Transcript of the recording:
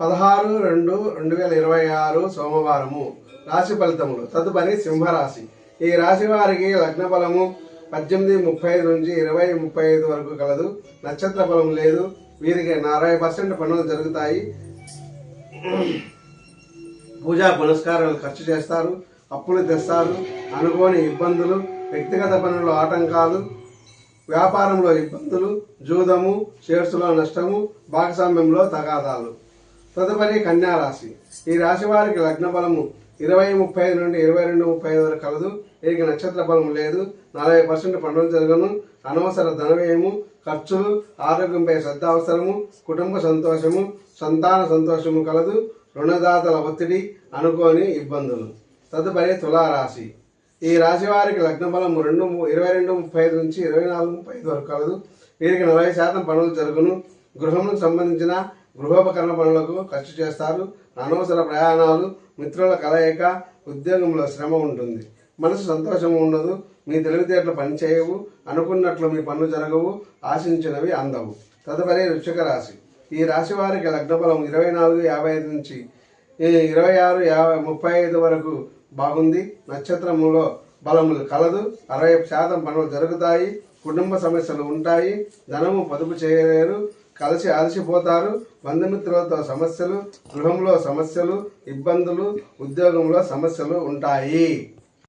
పదహారు రెండు రెండు వేల ఇరవై ఆరు సోమవారము. రాశి ఫలితములు. తదుపరి సింహరాశి. ఈ రాశి వారికి లగ్న బలము పద్దెనిమిది ముప్పై ఐదు నుంచి ఇరవై ముప్పై ఐదు వరకు కలదు. నక్షత్ర బలం లేదు. వీరికి అరవై పర్సెంట్ పనులు జరుగుతాయి. పూజా పునస్కారాలు ఖర్చు చేస్తారు. అప్పులు తెస్తారు. అనుకోని ఇబ్బందులు వ్యక్తిగత పనుల్లో ఆటంకాలు వ్యాపారంలో ఇబ్బందులు జూదము షేర్స్లో నష్టము భాగస్వామ్యంలో తగాదాలు. తదుపరి కన్యా రాశి. ఈ రాశి వారికి లగ్న బలము ఇరవై ముప్పై ఐదు నుండి ఇరవై రెండు ముప్పై ఐదు వరకు కలదు. వీరికి నక్షత్ర బలం లేదు. నలభై పర్సెంట్ పనులు జరగను. అనవసర ధనవ్యయము ఖర్చులు ఆరోగ్యంపై శ్రద్ధ అవసరము కుటుంబ సంతోషము సంతాన సంతోషము కలదు. రుణదాతల ఒత్తిడి అనుకోని ఇబ్బందులు. తదుపరి తులారాశి ఈ రాశి వారికి లగ్న బలం రెండు ఇరవై రెండు ముప్పై ఐదు నుంచి ఇరవై నాలుగు ముప్పై ఐదు వరకు కలదు. వీరికి నలభై శాతం పనులు జరుగును. గృహములకు సంబంధించిన గృహోపకరణ పనులకు ఖర్చు చేస్తారు. అనవసర ప్రయాణాలు మిత్రుల కలయిక ఉద్యోగంలో శ్రమ ఉంటుంది. మనసు సంతోషం ఉండదు. మీ తెలివితేటలు పనిచేయవు. అనుకున్నట్లు మీ పనులు జరగవు. ఆశించినవి అందవు. తదుపరి రుచిక రాశి. ఈ రాశి వారికి లగ్నబలం ఇరవై నాలుగు యాభై ఐదు నుంచి ఇరవై ఆరు యాభై ముప్పై ఐదు వరకు బాగుంది. నక్షత్రములో బలములు కలదు. అరవై శాతం పనులు జరుగుతాయి. కుటుంబ సమస్యలు ఉంటాయి. ధనము పొదుపు చేయలేరు. కలిసి అలసిపోతారు బంధుమిత్రులతో సమస్యలు గృహంలో సమస్యలు ఇబ్బందులు ఉద్యోగంలో సమస్యలు ఉంటాయి.